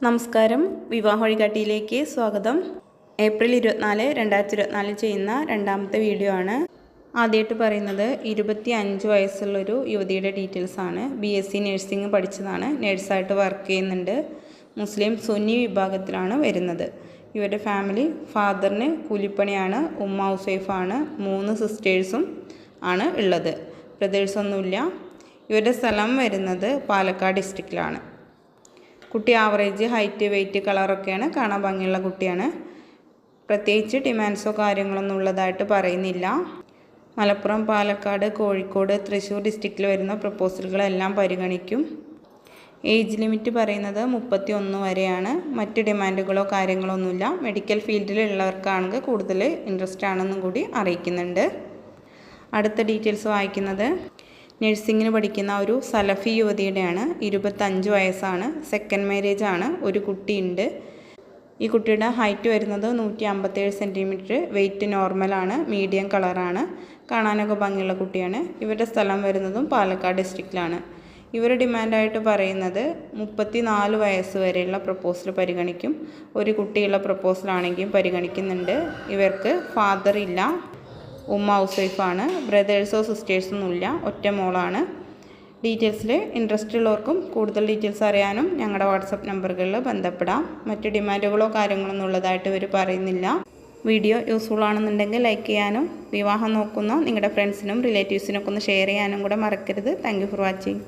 നമസ്കാരം. വിവാഹ വഴികാട്ടിയിലേക്ക് സ്വാഗതം. ഏപ്രിൽ ഇരുപത്തിനാല് രണ്ടായിരത്തി ഇരുപത്തിനാലിൽ ചെയ്യുന്ന രണ്ടാമത്തെ വീഡിയോ ആണ്. ആദ്യമായിട്ട് പറയുന്നത് ഇരുപത്തി അഞ്ച് വയസ്സുള്ളൊരു യുവതിയുടെ ഡീറ്റെയിൽസ് ആണ്. ബി എസ് സി നഴ്സിംഗ് പഠിച്ചതാണ്. നഴ്സായിട്ട് വർക്ക് ചെയ്യുന്നുണ്ട്. മുസ്ലിം സുന്നി വിഭാഗത്തിലാണ് വരുന്നത്. ഇവരുടെ ഫാമിലി ഫാദറിന് കൂലിപ്പണിയാണ്. ഉമ്മ ഹൗസ് വൈഫാണ് മൂന്ന് സിസ്റ്റേഴ്സും ആണ് ഉള്ളത്. ബ്രദേഴ്സൊന്നുമില്ല ഇവരുടെ സ്ഥലം വരുന്നത് പാലക്കാട് ഡിസ്ട്രിക്റ്റിലാണ് കുട്ടി ആവറേജ് ഹൈറ്റ് വെയിറ്റ് കളറൊക്കെയാണ് കാണാൻ ഭംഗിയുള്ള കുട്ടിയാണ്. പ്രത്യേകിച്ച് ഡിമാൻഡ്സോ കാര്യങ്ങളൊന്നും ഉള്ളതായിട്ട് പറയുന്നില്ല. മലപ്പുറം പാലക്കാട് കോഴിക്കോട് തൃശ്ശൂർ ഡിസ്ട്രിക്റ്റിൽ വരുന്ന പ്രപ്പോസലുകളെല്ലാം പരിഗണിക്കും. ഏജ് ലിമിറ്റ് പറയുന്നത് മുപ്പത്തി ഒന്ന് വരെയാണ്. മറ്റ് ഡിമാൻഡുകളോ കാര്യങ്ങളോ ഒന്നുമില്ല മെഡിക്കൽ ഫീൽഡിലുള്ളവർക്കാണെങ്കിൽ കൂടുതൽ ഇൻട്രസ്റ്റ് ആണെന്നും കൂടി അറിയിക്കുന്നുണ്ട്. അടുത്ത ഡീറ്റെയിൽസ് വായിക്കുന്നത് നഴ്സിങ്ങിന് പഠിക്കുന്ന ഒരു സലഫി യുവതിയുടെയാണ് ഇരുപത്തഞ്ച് വയസ്സാണ്. സെക്കൻഡ് മാരേജ് ആണ്. ഒരു കുട്ടിയുണ്ട്. ഈ കുട്ടിയുടെ ഹൈറ്റ് വരുന്നത് നൂറ്റി അമ്പത്തേഴ് സെന്റിമീറ്റർ വെയിറ്റ് നോർമലാണ് മീഡിയം കളറാണ് കാണാനൊക്കെ ഭംഗിയുള്ള കുട്ടിയാണ്. ഇവരുടെ സ്ഥലം വരുന്നതും പാലക്കാട് ഡിസ്ട്രിക്റ്റിലാണ് ഇവർ ഡിമാൻഡായിട്ട് പറയുന്നത് മുപ്പത്തി നാല് വയസ്സ് വരെയുള്ള പ്രപ്പോസൽ പരിഗണിക്കും. ഒരു കുട്ടിയുള്ള പ്രപ്പോസലാണെങ്കിലും പരിഗണിക്കുന്നുണ്ട്. ഇവർക്ക് ഫാദർ ഇല്ല. ഉമ്മ ഹൗസ് വൈഫാണ് ബ്രദേഴ്സോ സിസ്റ്റേഴ്സൊന്നും ഇല്ല ഒറ്റ മോളാണ്. ഡീറ്റെയിൽസിൽ ഇൻട്രസ്റ്റ് ഉള്ളവർക്കും കൂടുതൽ ഡീറ്റെയിൽസ് അറിയാനും ഞങ്ങളുടെ വാട്സപ്പ് നമ്പറുകളിൽ ബന്ധപ്പെടാം. മറ്റ് ഡിമാൻഡുകളോ കാര്യങ്ങളൊന്നും ഉള്ളതായിട്ട് ഇവർ പറയുന്നില്ല. വീഡിയോ യൂസ്ഫുൾ ആണെന്നുണ്ടെങ്കിൽ ലൈക്ക് ചെയ്യാനും വിവാഹം നോക്കുന്ന നിങ്ങളുടെ ഫ്രണ്ട്സിനും റിലേറ്റീവ്സിനൊക്കെ ഒന്ന് ഷെയർ ചെയ്യാനും കൂടെ മറക്കരുത്. Thank for watching